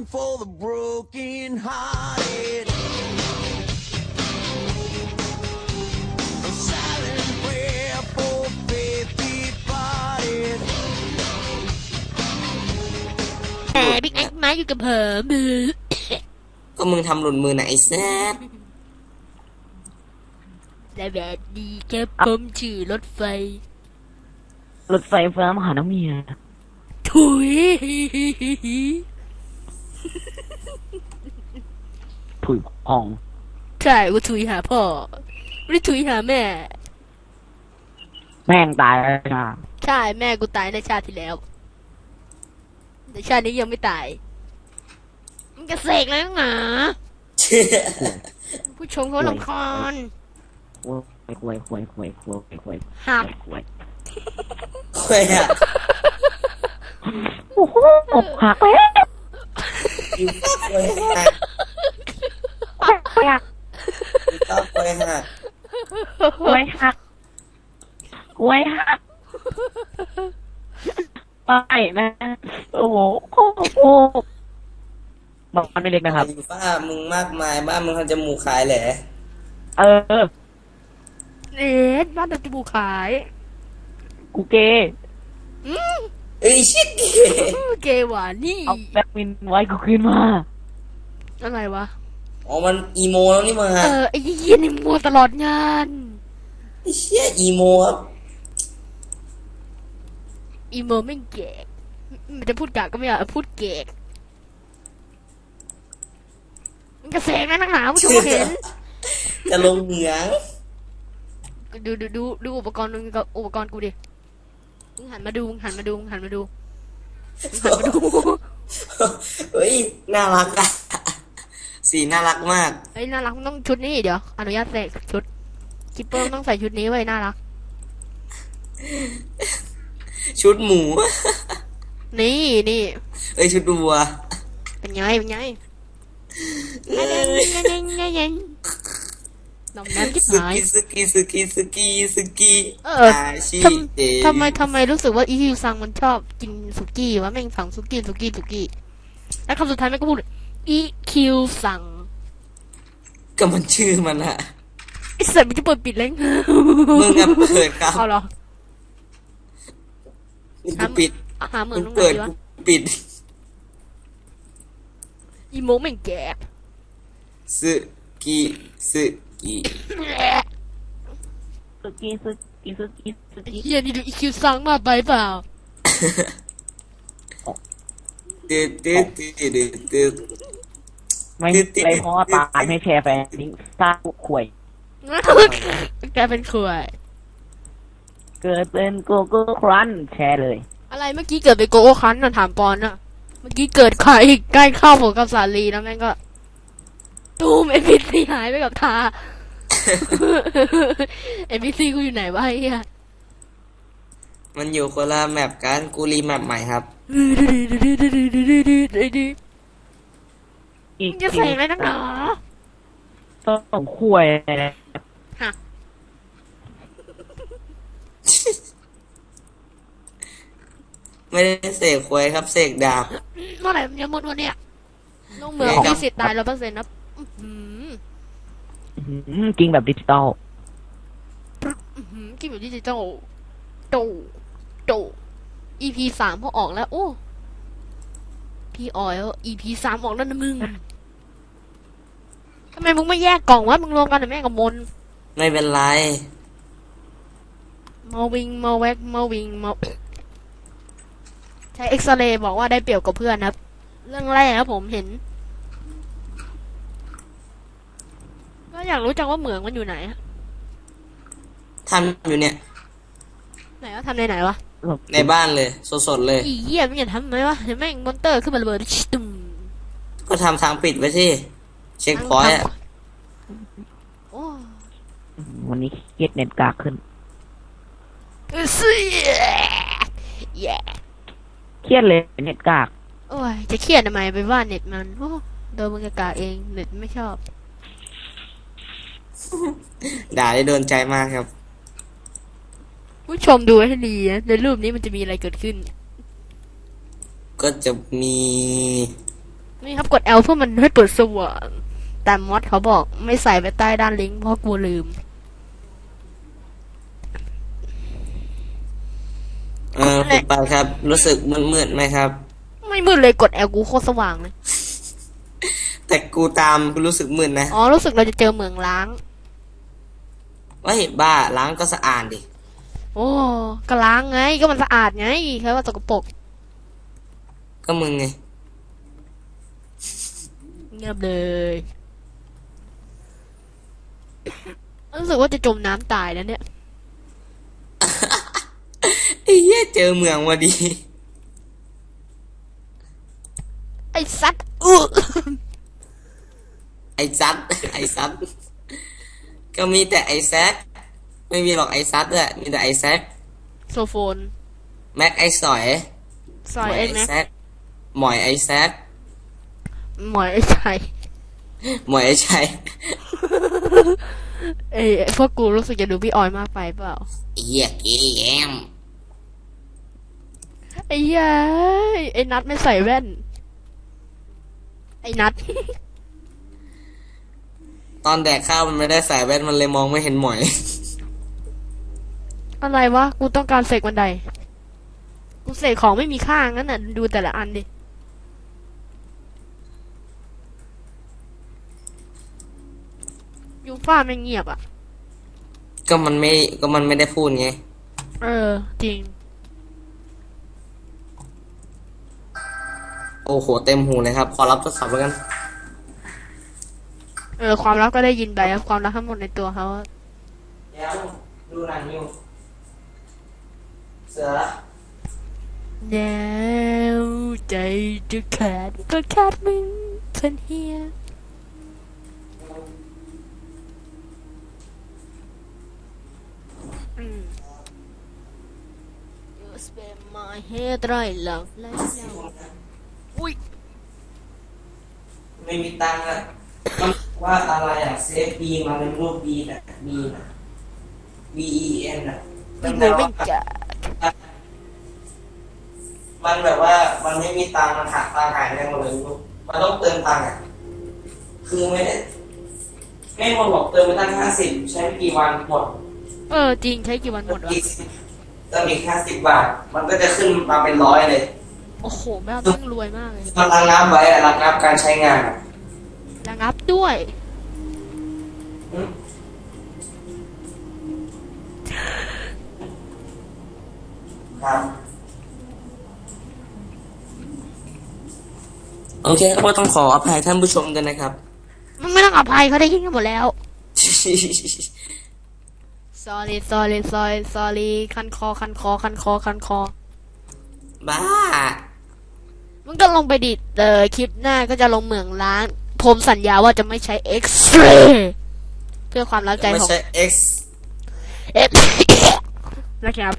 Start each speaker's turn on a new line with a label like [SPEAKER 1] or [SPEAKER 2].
[SPEAKER 1] song for the broken hearted. A silent prayer for faith departed.
[SPEAKER 2] แต่บิ๊กแอคมาอยู่กับผมมือ
[SPEAKER 3] ก็มึงทำหล่นมือไหนะไอ้แซด
[SPEAKER 2] และแบบดีครับผมชื่อรถไฟ
[SPEAKER 4] รถไฟฟ้ามาหาน้องเมีย
[SPEAKER 2] ถุย
[SPEAKER 4] ถุยพอง
[SPEAKER 2] ใช่กูถุยหาพ่อไม่ได้ถุยหาแม่
[SPEAKER 4] แม่งตายแล้วนะ
[SPEAKER 2] ใช่แม่กูตายในชาติที่แล้วแต่ชาตินี้ยังไม่ตายมันกระเสกแล้วหนาผู้ชมเขาลำคาญ
[SPEAKER 4] ควยควยควยควยควยควย
[SPEAKER 2] หัก
[SPEAKER 4] ควย
[SPEAKER 3] เว้ยอะ
[SPEAKER 4] โอ้โหหักแล้ว
[SPEAKER 3] อยู่เว้ยหัก
[SPEAKER 4] หัก
[SPEAKER 3] อยู่ชอบเว้ยหัก
[SPEAKER 4] ควยหักควยหักไปนะโอ้โหโอ้โหบ้านไม่เล็กนะครับ
[SPEAKER 3] อยู่ฝ้ามึงมากมายบ้านมึงทำจมูกขายแหละ
[SPEAKER 4] เออ
[SPEAKER 2] เอ็ดบ้านตะจมูกขาย
[SPEAKER 4] กูเกย์
[SPEAKER 2] อืม
[SPEAKER 3] เอ้ยชิคกี้
[SPEAKER 2] เกหวานนี่
[SPEAKER 4] เอาแบ็ควินไว้กูขึ้นมา
[SPEAKER 2] อะไรวะ
[SPEAKER 3] อ๋อมันอีโมแล้วนี่มึง
[SPEAKER 2] เอ
[SPEAKER 3] ฮะ
[SPEAKER 2] อไอ้เยี่ยนี่มัวตลอดงาน
[SPEAKER 3] ไอ้เชี่ยอีโมครับ
[SPEAKER 2] อีโมไม่งเก่งมันจะพูดกากก็ไม่อยากพูดเก่งมันกระเสงนะนักหนาผู้ชมเห็น
[SPEAKER 3] จะลงเหนือง
[SPEAKER 2] ดูดูดูดูอุปกรณ์มึงกับอุปกรณ์กูดิ มึงหันมาดูมึงหันมาดูมึงหันมาดูมึงหันมาดู
[SPEAKER 3] เฮ้ยน่ารักอะสีน่ารักมาก
[SPEAKER 2] เฮ้ยน่ารักมึงต้องชุดนี้เดี๋ยวอนุญาตใส่ชุดคิปเปอร์ต้องใส่ชุดนี้ไว้น่ารัก
[SPEAKER 3] ชุดหมู
[SPEAKER 2] นี่นี่
[SPEAKER 3] เอ้ยชุดวัว
[SPEAKER 2] เป็นไงเป็นไง น้ำน้ำจิ๊บ
[SPEAKER 3] สุ
[SPEAKER 2] หาย
[SPEAKER 3] กี้สุกี้สุกี้สุกี้สุกี้
[SPEAKER 2] เออ
[SPEAKER 3] อาชี
[SPEAKER 2] ท
[SPEAKER 3] เดำ
[SPEAKER 2] ทำไมทำไมรู้สึกว่าอีคิวซังมันชอบกินสุกี้วะแม่งสั่งสุกี้สุกี้สุกี้แล้วคำสุดท้ายแม่งก็พูดอีคิวซัง
[SPEAKER 3] ก็มันชื่อมันอะ
[SPEAKER 2] ไอ้สัตว์มันจะเปิดปิดเล้ง
[SPEAKER 3] มึงอะเปิดครับ
[SPEAKER 2] เอาเหรอ
[SPEAKER 3] นี่กูปิด
[SPEAKER 2] หาเหมือ
[SPEAKER 3] มึ
[SPEAKER 2] น
[SPEAKER 3] ง
[SPEAKER 2] ตรงไหน
[SPEAKER 3] เปิด
[SPEAKER 2] ดีวะ
[SPEAKER 3] กูปิด
[SPEAKER 2] อีโมแม่งแก่
[SPEAKER 3] สุกี้สุ กี้
[SPEAKER 4] สุกี้สุกี้สุกี้สุ
[SPEAKER 2] ไอ้
[SPEAKER 4] กี้
[SPEAKER 2] เฮียนี่ดูอีคิวซังมากไปเปล่า
[SPEAKER 3] ตึ๊ดตึ๊ดตึ๊ดตึ๊ดตึ๊ด
[SPEAKER 4] ไม่ไปพ่อตายไม่แชร์แฟนทิ้งซากขวย
[SPEAKER 2] กลายเป็นขวาย
[SPEAKER 4] เกิดเป็นโกโก้ครันแชร์เลย
[SPEAKER 2] อะไรเมื่อกี้เกิดเป็นโกโก้คันน่ะถามปอนน่ะ เมื่อกี้เกิดใครใกล้เข้าผมกับสาลีแล้วแม่งก็ ตูมเอ็มพีซีหายไปกับทาเอ็มพีซีกูอยู่ไหนวะไอ้เหี้ย
[SPEAKER 3] มันอยู่คนละแมปกันกูรีแมปใหม่ครับ
[SPEAKER 4] อีก
[SPEAKER 2] จะใส่อะไรนักหนา
[SPEAKER 4] ต้องขวย
[SPEAKER 3] ไม่ได้เสกควยครับ เสกดาบ
[SPEAKER 2] เมื่อไหร่มันจะหมดวันเนี่ยน้องเหมือง
[SPEAKER 3] เดี๋ยว
[SPEAKER 2] มีสิทธิ์ตายร้อยเปอร์เซ็นต์นะอื้อหือ
[SPEAKER 4] อืมจริงแบบดิจิตอล
[SPEAKER 2] อื้อหือกินแบบดิจิตอลโตโต EP สามพอออกแล้ว โอ้ พี่ออย EP สามออกแล้วนะมึงทำไมมึงไม่แยกกล่องวะมึงรวมกันหรือแม่งกับมน
[SPEAKER 3] ไม่เป็นไร
[SPEAKER 2] มาวิงมาแวกมาวิงมาใช้เอ็กซเรย์บอกว่าได้เปรียบกับเพื่อนครับ เรื่องแรกครับผมเห็น ก็ อยากรู้จังว่าเหมืองมันอยู่ไหนอะ
[SPEAKER 3] ทำอยู่เนี่ย
[SPEAKER 2] ไหนวะทำในไหนวะ
[SPEAKER 3] ในบ้านเลย สดๆเลย
[SPEAKER 2] อีเหี้ยมันอย่าทำไหมวะเห็นแม่งมอนเตอร์ขึ้นมาระเบิดชิตุ่ม
[SPEAKER 3] ก็ทำทางปิดไว้สิเช็คพอยต์อะ
[SPEAKER 2] โอ้
[SPEAKER 4] วันนี้เครียดเน็ตกากขึ้น
[SPEAKER 2] เออซี่แย่
[SPEAKER 4] เครียดเลยเน็ตกาก
[SPEAKER 2] โอ้ยจะเครียดทำไมไปว่าเน็ตมันโอ้โดนมึงกากาเองเน็ตไม่ชอบ
[SPEAKER 3] ด่าได้โดนใจมากครับ
[SPEAKER 2] ผู้ชมดูให้ดีนะในรูปนี้มันจะมีอะไรเกิดขึ้น
[SPEAKER 3] ก็จะมี
[SPEAKER 2] นี่ครับกด L เพื่อมันให้เปิดสว่างแต่มอดเขาบอกไม่ใส่ไว้ใต้ด้านลิงก์เพราะกลัวลืม
[SPEAKER 3] เออคุณปานครับ รู้สึกมืดๆไหมครับ
[SPEAKER 2] ไม่มืดเลยกด L กูโคตรสว่างเลย
[SPEAKER 3] แต่กูตามกูรู้สึกมึนนะ
[SPEAKER 2] อ๋อ รู้สึกเราจะเจอเหมืองล้าง
[SPEAKER 3] ว่า เห็นบ้าล้างก็สะอาดดิ
[SPEAKER 2] โอ้ก็ล้างไงก็มันสะอาดไงแค่ว่าสกปรก
[SPEAKER 3] ก็มึงไง
[SPEAKER 2] เงียบเลยรู้สึกว่าจะจมน้ำตายแล้วเนี่ย
[SPEAKER 3] ไอ้เหี้ยเจอเมืองพอดี
[SPEAKER 2] ไอ้สัตว์อื้อ
[SPEAKER 3] ไอ้ซัดไอ้ซัด ก็มีแต่ไอ้แซกไม่มีหรอกไอ้ซัดอะมีแต่ไอ้แซก
[SPEAKER 2] โซโฟน
[SPEAKER 3] แม็กไอ้สอย
[SPEAKER 2] ซอย
[SPEAKER 3] หม
[SPEAKER 2] ไอ้
[SPEAKER 3] ไอ้
[SPEAKER 2] แม็ก
[SPEAKER 3] แซกหมอยไอ้แซก
[SPEAKER 2] หมอยไอ้ชัย
[SPEAKER 3] หมอยไอ้ชัย
[SPEAKER 2] เอ้ยพวกกูรู้สึกจะดูพี่ออยมากไปเปล่า
[SPEAKER 3] ไอ้เหี้ยเกย์แยม
[SPEAKER 2] ไอ้เหี้ยัยไอ้นัดไม่ใส่แว่น ไอ้นัด
[SPEAKER 3] ตอนแดกข้าวมันไม่ได้ใส่แว่นมันเลยมองไม่เห็นหมอย
[SPEAKER 2] อะไรวะ กูต้องการเสกบันได กูเสกของไม่มีค่างั้นน่ะ ดูแต่ละอันดิ ยูฟ่าไม่งเงียบอะ
[SPEAKER 3] ก็มันไม่ก็มันไม่ได้พูดไง
[SPEAKER 2] เออ จริง
[SPEAKER 3] โอ้โห เต็มหูเลยครับ ขอรับทดสอบแล้วกัน
[SPEAKER 2] เออ ความลับก็ได้ยินไปครับความลับทั้งหมดในตัวเขาอะ
[SPEAKER 3] เดี๋ยวดูหนังอยู่เสือ
[SPEAKER 2] แนวใจจะขาดก็ขาดมึงเพื่อนเฮียอืม You spend my head right love แล้วอุ้ย
[SPEAKER 3] ไม่มีตังค์อะมัน ว่าอะไรอะเซฟบีมาเป็นรูปบีน่ะบีน่ะ B E N อะ
[SPEAKER 2] พี่เลยไม่จ่าย
[SPEAKER 3] มันแบบว่ามันไม่มีตังค์มันหักตังค์หายไปหมดเลยลูกมันต้องเติมตังค์อะคือไม่ได้ไม่หมดหรอกเติมไปตั้งห้าสิบใช้ไม่กี่วันหมด
[SPEAKER 2] เออ จริงใช้กี่วันหมดวะ
[SPEAKER 3] อีกเติมอีกห้าสิบบาท มันก็จะขึ้นมาเป็นร้อยเลย
[SPEAKER 2] โอ้โห แม่ต้องรวยมากเลย
[SPEAKER 3] มันระงับไว้อะระงับการใช้งานอะ
[SPEAKER 2] ระงับด้วย
[SPEAKER 3] อืมครับโอเคครับก็ต้องขออภัยท่านผู้ชมกันนะครับ
[SPEAKER 2] มันไม่ต้องอภัยเขาได้ยินกันหมดแล้ว sorry sorry sorry sorry คันคอคันคอคันคอคันคอ
[SPEAKER 3] บ้า
[SPEAKER 2] มันก็ลงไปดิเออคลิปหน้าก็จะลงเหมืองล้าง ผมสัญญาว่าจะไม่ใช้ X-ray เพื่อความรับใจ
[SPEAKER 3] ไม่
[SPEAKER 2] ของ
[SPEAKER 3] ใช่ X
[SPEAKER 2] X นะครับ